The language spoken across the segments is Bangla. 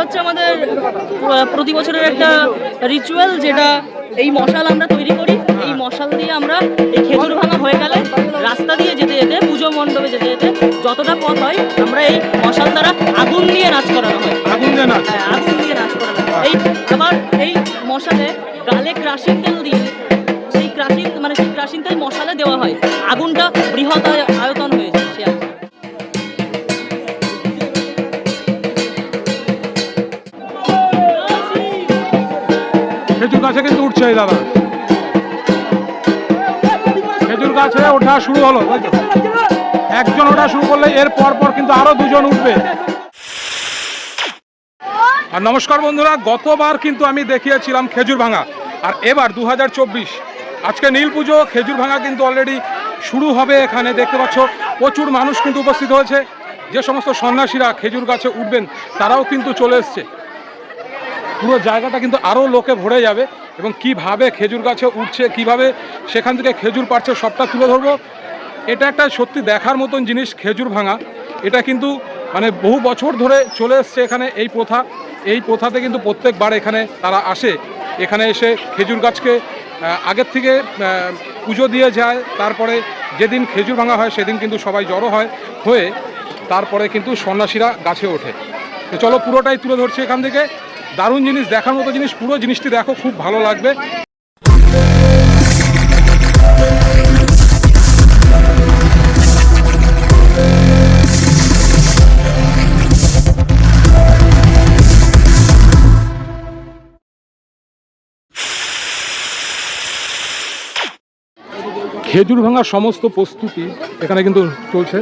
হচ্ছে আমাদের প্রতি বছরের একটা রিচুয়াল যেটা এই মশাল আমরা তৈরি করি। এই মশাল দিয়ে আমরা এই খেজুর ভাঙা হয়ে গেলে রাস্তা দিয়ে যেতে যেতে পুজো মণ্ডপে যেতে যেতে যতটা পথ হয় আমরা এই মশাল দ্বারা আগুন দিয়ে নাচ করানো হয়। আগুন দিয়ে নাচ? হ্যাঁ, আগুন দিয়ে নাচ করানো হয়। এই আবার এই মশালে গালে ক্রাশিং তেল দিয়ে সেই ক্রাশিং মানে সেই ক্রাশিং তেল মশালে দেওয়া হয়। আগুনটা বৃহৎ এই দাদা। খেজুর গাছে ওঠা শুরু হলো। একজন ওঠা শুরু করলে এর পর পর কিন্তু আরও দুজন উঠবে। আর নমস্কার বন্ধুরা, গতবার কিন্তু আমি দেখিয়েছিলাম খেজুর ভাঙা। আর এবার দুহাজার চব্বিশ, আজকে নীল পুজো, খেজুর ভাঙা কিন্তু অলরেডি শুরু হবে এখানে, দেখতে পাচ্ছ, প্রচুর মানুষ কিন্তু উপস্থিত হয়েছে। যে সমস্ত সন্ন্যাসীরা খেজুর গাছে উঠবেন, তারাও কিন্তু চলে এসছে। পুরো জায়গাটা কিন্তু আরও লোকে ভরে যাবে। এবং কীভাবে খেজুর গাছে উঠছে, কীভাবে সেখান থেকে খেজুর পাচ্ছে সবটা তুলে ধরবো। এটা একটা সত্যি দেখার মতন জিনিস, খেজুর ভাঙা। এটা কিন্তু মানে বহু বছর ধরে চলে এসছে এখানে এই প্রথা। এই প্রথাতে কিন্তু প্রত্যেকবার এখানে তারা আসে। এখানে এসে খেজুর গাছকে আগের থেকে পুজো দিয়ে যায়। তারপরে যেদিন খেজুর ভাঙা হয়, সেদিন কিন্তু সবাই জড়ো হয়, হয়ে তারপরে কিন্তু সন্ন্যাসীরা গাছে ওঠে। চলো পুরোটাই তুলে ধরছি এখান থেকে। দারুণ জিনিস, দেখার মতো জিনিস, পুরো জিনিসটি দেখো, খুব ভালো লাগবে। খেজুর ভাঙার সমস্ত প্রস্তুতি এখানে কিন্তু চলছে।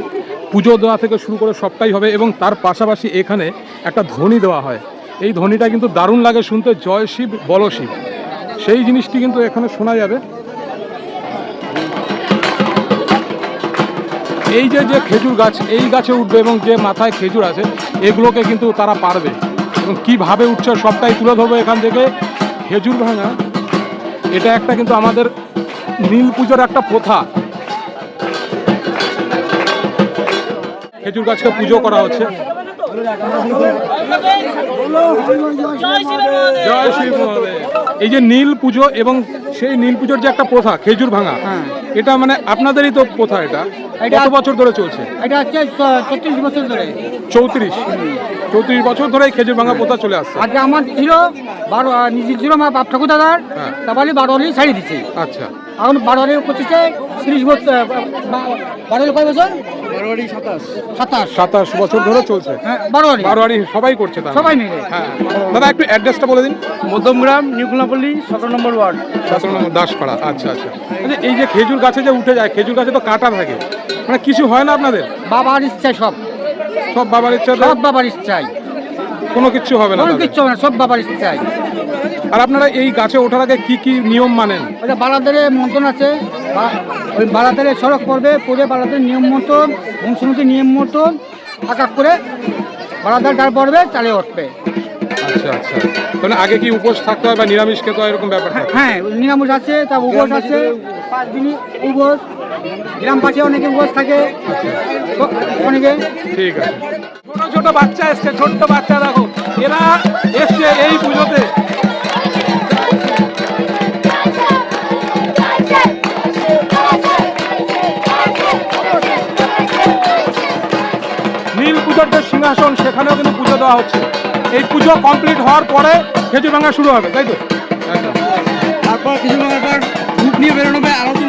পুজো দেওয়া থেকে শুরু করে সবটাই হবে এবং তার পাশাপাশি এখানে একটা ধ্বনি দেওয়া হয়। এই ধ্বনিটা কিন্তু দারুণ লাগে শুনতে, জয় শিব, বল শিব। সেই জিনিসটি কিন্তু এখানে শোনা যাবে। এই যে যে খেজুর গাছ, এই গাছে উঠবে এবং যে মাথায় খেজুর আছে, এগুলোকে কিন্তু তারা পারবে। এবং কীভাবে উঠছে সবটাই তুলে ধরবো এখান থেকে। খেজুর ভাঙা, এটা একটা কিন্তু আমাদের নীল পুজোর একটা প্রথা। খেজুর গাছকে পুজো করা হচ্ছে। জয় শ্রী এই যে নীল পুজো এবং সেই নীল পুজোর যে একটা প্রথা খেজুর ভাঙা এটা মানে আপনাদেরই তো প্রথা এটা। কত বছর ধরে চলছে? এটা হচ্ছে ছত্রিশ বছর ধরে। চৌত্রিশ। চৌত্রিশ বছর ধরে খেজুর ভাঙা প্রথা চলে আসছে। আগে আমার ছিল বারো নিজের নিজে ছিল আমার বাপ ঠাকুর দাদার হ্যাঁ। তারপরে বারো হলি ছাড়ি দিচ্ছে আচ্ছা। এখন বারো হলি পঁচিশে তিরিশ বছর আহ, বারো হলি কয় বছর? সাতাশ। সাতাশ। বছর ধরে চলছে। হ্যাঁ বারো বারোয়ারি সবাই করছে তার সবাই মিলে। হ্যাঁ। দাদা একটু অ্যাড্রেসটা বলে দিন। মধ্যমগ্রাম নিউকুলাপল্লী সতেরো নম্বর ওয়ার্ড। সতেরো নম্বর দাসপাড়া। আচ্ছা আচ্ছা। আচ্ছা, এই যে খেজুর গাছে যে উঠে যায় খেজুর গাছে তো কাঁটা থাকে। মানে কিছু হয় না আপনাদের? বাবার ইচ্ছায় সব। সব বাবার ইচ্ছাতে সব বাবার ইচ্ছায়। কোনো কিছু হবে না। কিচ্ছু হবে না সব বাবার ইচ্ছায়। আর আপনারা এই গাছে ওঠার আগে কি কি নিয়ম মানেন? ওটা বারাদারে মন্ত্রণ আছে ওই বারাদারে সড়ক পড়বে পড়ে বারাদারের নিয়ম মতন বংশমতি নিয়ম মতন আকাশ করে বারাদার ডাল পড়বে চালে উঠবে। আচ্ছা আচ্ছা। মানে আগে কি উপোস থাকতে হয় বা নিরামিষ খেতে হয় এরকম ব্যাপার হ্যাঁ নিরামিষ আছে তা উপোস আছে পাঁচ দিনই উপোস। গ্রাম পাশে অনেকে উপোস থাকে তো- অনেকে। ঠিক আছে। ছোট ছোট বাচ্চা এসছে ছোট্ট বাচ্চা দেখো। এরা এসছে এই পুজোতে। সেখানেও কিন্তু পুজো দেওয়া হচ্ছে। এই পুজো কমপ্লিট হওয়ার পরে খেজুর ভাঙা শুরু হবে, তাই তো? তারপর কিছু গ্রুপ নিয়ে বেরোনো হবে আরতি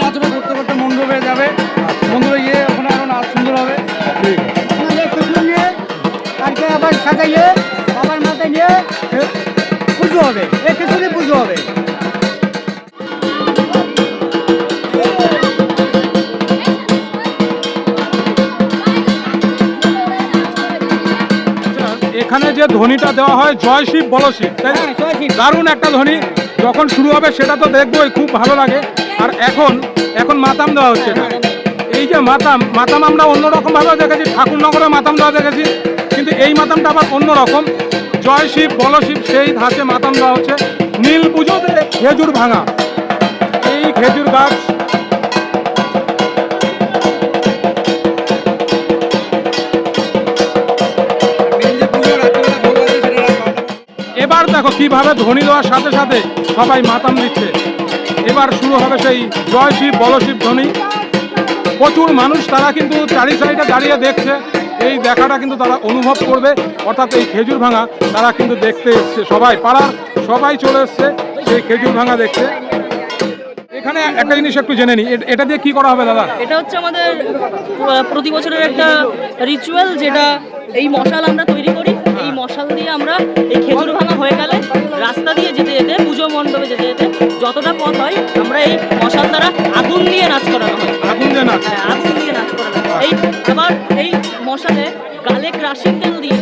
যে ধ্বনিটা দেওয়া হয় জয় শিব বল শিব তাই? হ্যাঁ, শিব। দারুণ একটা ধ্বনি। যখন শুরু হবে সেটা তো দেখবোই খুব ভালো লাগে। আর এখন এখন মাতাম দেওয়া হচ্ছে এটা এই যে মাতাম মাতাম আমরা অন্যরকম ভাবে দেখেছি ঠাকুরনগরে মাতাম দেওয়া দেখেছি কিন্তু এই মাতামটা আবার অন্যরকম। জয় শিব বল শিব সেই ধাঁচে মাতাম দেওয়া হচ্ছে। নীল পুজোতে খেজুর ভাঙা। এই খেজুর গাছ এবার দেখো কীভাবে ধ্বনি দেওয়ার সাথে সাথে সবাই মাতাম দিচ্ছে এবার শুরু হবে সেই জয় শিব বলশিব ধ্বনি। প্রচুর মানুষ তারা কিন্তু চারি সাইডে দাঁড়িয়ে দেখছে। এই দেখাটা কিন্তু তারা অনুভব করবে। অর্থাৎ এই খেজুর ভাঙা তারা কিন্তু দেখতে এসছে। সবাই পাড়ার সবাই চলে এসছে সেই খেজুর ভাঙা দেখতে। এখানে একটা জিনিস একটু জেনে নি এটা দিয়ে কি করা হবে, দাদা? এটা হচ্ছে আমাদের, প্রতি বছরের একটা রিচুয়াল যেটা এই মশাল আমরা তৈরি মশাল দিয়ে আমরা এই খেজুর ভাঙা হয়ে গেলে রাস্তা দিয়ে যেতে যেতে পুজো মণ্ডপে যেতে যেতে যতটা পথ হয় আমরা এই মশাল দ্বারা আগুন দিয়ে নাচ করানো হয়। আগুন যে না হ্যাঁ, আগুন দিয়ে নাচ করানো এই আবার এই মশালে গালে ক্রাশিং তেল দিয়ে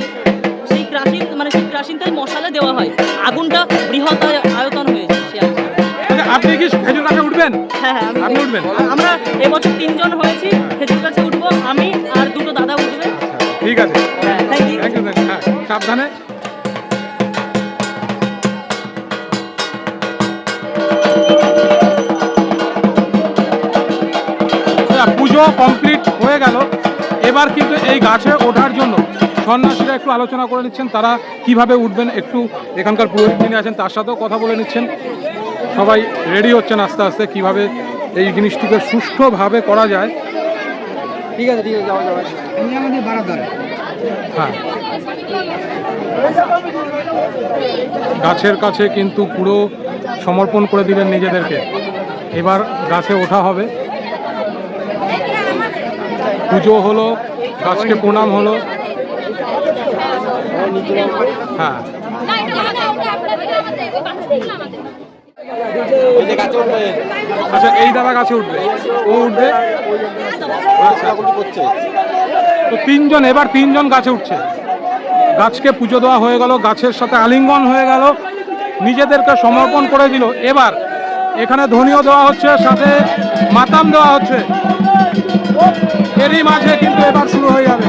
সেই ক্রাশিং মানে সেই ক্রাশিং তেল মশালে দেওয়া হয়। আগুনটা বৃহৎ আয়তন হয়েছে। আচ্ছা, আপনি কি খেজুর গাছে উঠবেন? হ্যাঁ হ্যাঁ আপনি উঠবেন? আমরা এবছর তিনজন হয়েছি খেজুর গাছে উঠবো আমি আর দুটো দাদা উঠবে। ঠিক আছে। সাবধানে। আচ্ছা, পুজো কমপ্লিট হয়ে গেল। এবার কিন্তু এই গাছে ওঠার জন্য সন্ন্যাসীরা একটু আলোচনা করে নিচ্ছেন তারা কীভাবে উঠবেন একটু এখানকার পুরোহিত যিনি আছেন তার সাথেও কথা বলে নিচ্ছেন। সবাই রেডি হচ্ছেন আস্তে আস্তে কীভাবে এই জিনিসটিকে সুষ্ঠুভাবে করা যায়। ঠিক আছে ঠিক আছে যাওয়া বারাদার হ্যাঁ। গাছের কাছে কিন্তু পুরো সমর্পণ করে দিলেন নিজেদেরকে। এবার গাছে ওঠা হবে। পুজো হলো, গাছকে প্রণাম হলো। হ্যাঁ। আচ্ছা এই দাদা গাছে উঠবে। ও উঠবে? আচ্ছা। তো তিনজন এবার তিনজন গাছে উঠছে। গাছকে পুজো দেওয়া হয়ে গেল গাছের সাথে আলিঙ্গন হয়ে গেল নিজেদেরকে সমর্পণ করে দিল। এবার এখানে ধ্বনিও দেওয়া হচ্ছে সাথে মাতাম দেওয়া হচ্ছে। এরই মাঝে কিন্তু এবার শুরু হয়ে যাবে।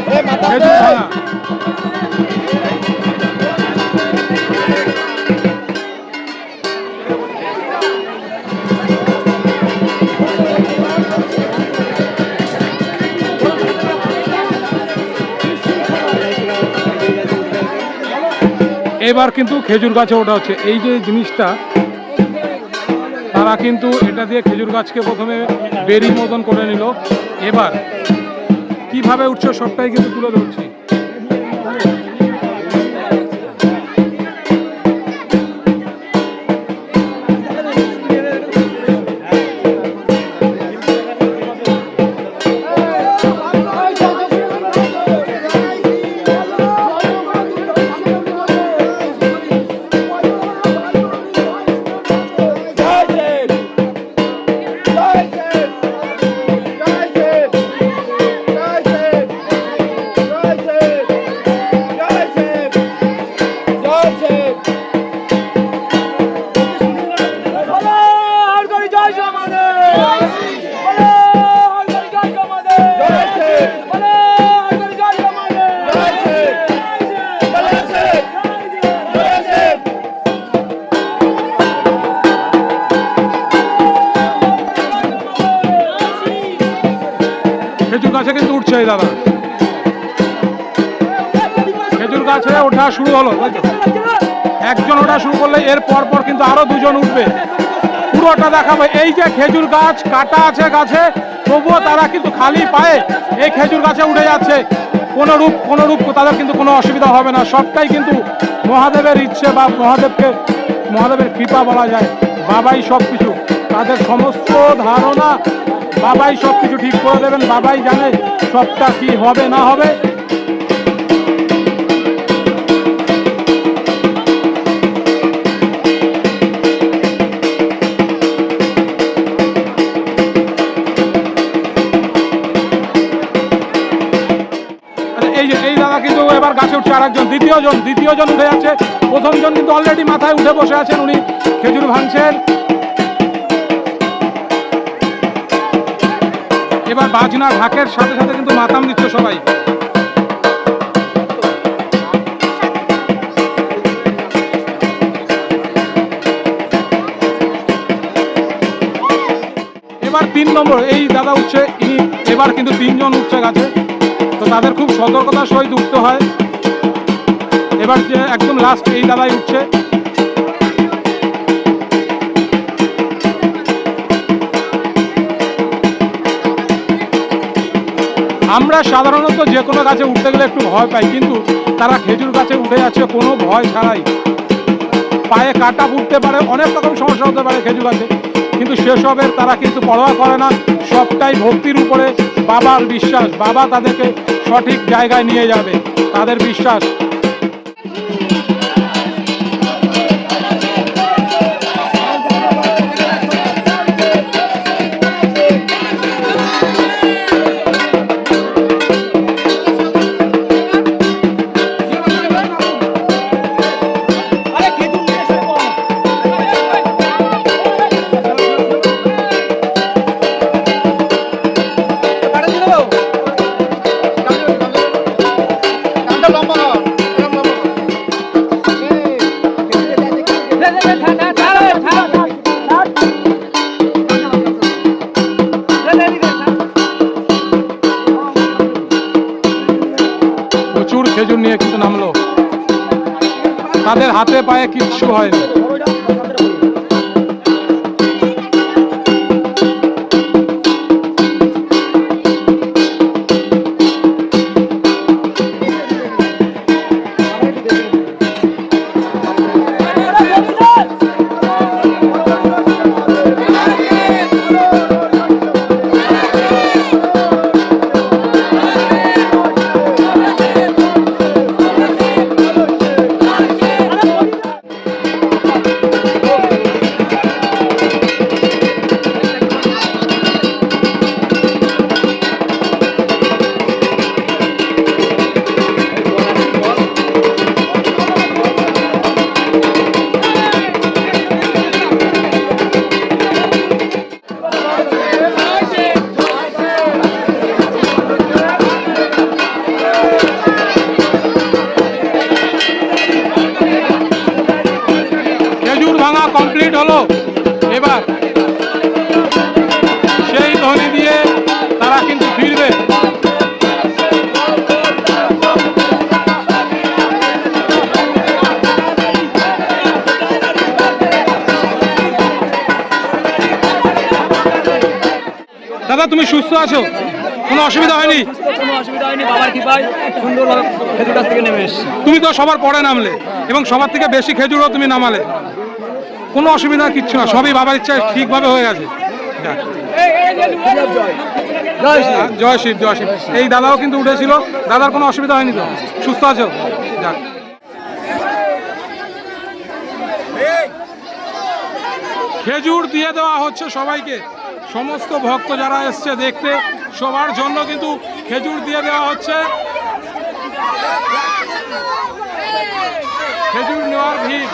এবার কিন্তু খেজুর গাছে ওটা হচ্ছে। এই যে জিনিসটা, তারা কিন্তু এটা দিয়ে খেজুর গাছকে প্রথমে বেরি মতন করে নিল। এবার কীভাবে উঠছে সবটাই কিন্তু তুলে ধরছি। উঠছে দাদা। খেজুর গাছে ওঠা শুরু হলো একজন ওঠা শুরু করলে এর পর পর কিন্তু আরও দুজন উঠবে। পুরোটা দেখাবো। এই যে খেজুর গাছ কাটা আছে গাছে, তবুও তারা কিন্তু খালি পায়ে এই খেজুর গাছে উঠে যাচ্ছে। কোনো রূপ কোনো রূপ তাদের কিন্তু কোনো অসুবিধা হবে না। সবটাই কিন্তু মহাদেবের ইচ্ছে বা মহাদেবকে, মহাদেবের কৃপা বলা যায়। বাবাই সব কিছু তাদের সমস্ত ধারণা বাবাই সব কিছু ঠিক করে দেবেন বাবাই জানে সবটা কি হবে না হবে। আচ্ছা, এবার গাছে উঠছে আরেকজন দ্বিতীয় জন দ্বিতীয় জন উঠে যাচ্ছে। প্রথম জন কিন্তু অলরেডি মাথায় উঠে বসে আছেন উনি খেজুর ভাঙছেন। এবার বাজনা, ঢাকের সাথে সাথে কিন্তু মাতাম দিচ্ছে সবাই। এবার তিন নম্বর, এই দাদা উঠছে, ইনি এবার কিন্তু তিনজন উঠছে গাছে। তো তাদের খুব সতর্কতার সহিত উঠতে হয়। এবার যে একদম লাস্ট এই দাদাই উঠছে। আমরা সাধারণত যে কোনো গাছে উঠতে গেলে একটু ভয় পাই, কিন্তু তারা খেজুর গাছে উঠে যাচ্ছে কোনো ভয় ছাড়াই। পায়ে কাটা ফুটতে পারে, অনেক রকম সমস্যা হতে পারে খেজুর গাছে, কিন্তু সেসবের তারা কিন্তু পরোয়া করে না, সবটাই ভক্তির উপরে বাবার বিশ্বাস, বাবা তাদেরকে সঠিক জায়গায় নিয়ে যাবে, তাদের বিশ্বাস। তাদের হাতে পায়ে কিচ্ছু হয়নি তুমি সুস্থ আছো? কোনো অসুবিধা হয়নি? কোনো অসুবিধা হয়নি বাবার কৃপায় সুন্দরভাবে খেজুর গাছ থেকে নেমে এসেছি। তুমি তো সবার পরে নামলে এবং সবার থেকে বেশি খেজুরও তুমি নামালে। কোনো অসুবিধা কিচ্ছু না সবই বাবার ইচ্ছায় ঠিকভাবে হয়ে গেছে। হ্যাঁ, জয় শিব জয় শিব এই দাদাও কিন্তু উঠেছিল। দাদার কোনো অসুবিধা হয়নি তো? সুস্থ আছো? যাক। খেজুর দিয়ে দেওয়া হচ্ছে সবাইকে। সমস্ত ভক্ত যারা এসছে দেখতে, সবার জন্য কিন্তু খেজুর দিয়ে দেওয়া হচ্ছে। খেজুর নেওয়ার ভিড়।